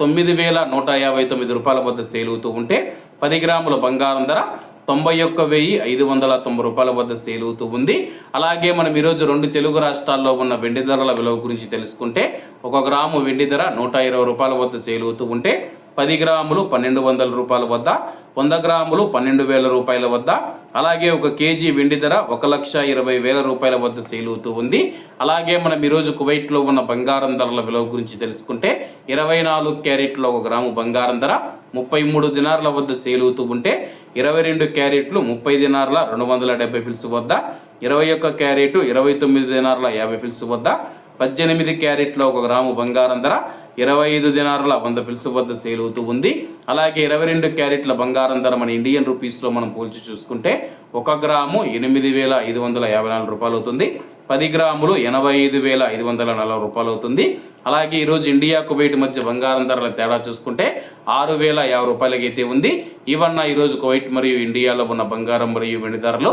తొమ్మిది వేల నూట యాభై తొమ్మిది రూపాయల వద్ద సేల్ అవుతూ ఉంటే పది గ్రాముల బంగారం ధర తొంభై ఒక్క వెయ్యి ఐదు వందల తొంభై రూపాయల వద్ద సేల్ అవుతూ ఉంది. అలాగే మనం ఈరోజు రెండు తెలుగు రాష్ట్రాల్లో ఉన్న వెండి ధరల విలువ గురించి తెలుసుకుంటే ఒక గ్రాము వెండి ధర నూట ఇరవై రూపాయల వద్ద సేల్ అవుతూ ఉంటే పది గ్రాములు పన్నెండు వందల రూపాయల వద్ద వంద గ్రాములు పన్నెండు వేల రూపాయల వద్ద అలాగే ఒక కేజీ వెండి ధర ఒక లక్ష ఇరవై వేల రూపాయల వద్ద సేల్ అవుతూ ఉంది. అలాగే మనం ఈరోజు కువైట్లో ఉన్న బంగారం ధరల విలువ గురించి తెలుసుకుంటే ఇరవై నాలుగు క్యారెట్లో ఒక గ్రాము బంగారం ధర ముప్పై మూడు దినార్ల వద్ద సేల్ అవుతూ ఉంటే ఇరవై రెండు క్యారెట్లు ముప్పై దినార్ల రెండు వందల డెబ్బై ఫిల్స్ వద్ద ఇరవై ఒక్క క్యారెట్ ఇరవై తొమ్మిది దినార్ల యాభై ఫిల్స్ వద్ద పద్దెనిమిది క్యారెట్ల ఒక గ్రాము బంగారం ధర ఇరవై ఐదు దినారుల వంద పిలుసు వద్ద సేల్ అవుతూ ఉంది. అలాగే ఇరవై రెండు క్యారెట్ల బంగారం ధర మన ఇండియన్ రూపీస్లో మనం పోల్చి చూసుకుంటే ఒక గ్రాము ఎనిమిది వేల ఐదు వందల యాభై నాలుగు రూపాయలు అవుతుంది. పది గ్రాములు ఎనభై ఐదు వేల ఐదు వందల నలభై రూపాయలు అవుతుంది. అలాగే ఈరోజు ఇండియా కువైట్ మధ్య బంగారం ధరల తేడా చూసుకుంటే ఆరు వేల యాభై రూపాయలకి అయితే ఉంది. ఇవన్న ఈరోజు కువైట్ మరియు ఇండియాలో ఉన్న బంగారం మరియు వెండి ధరలు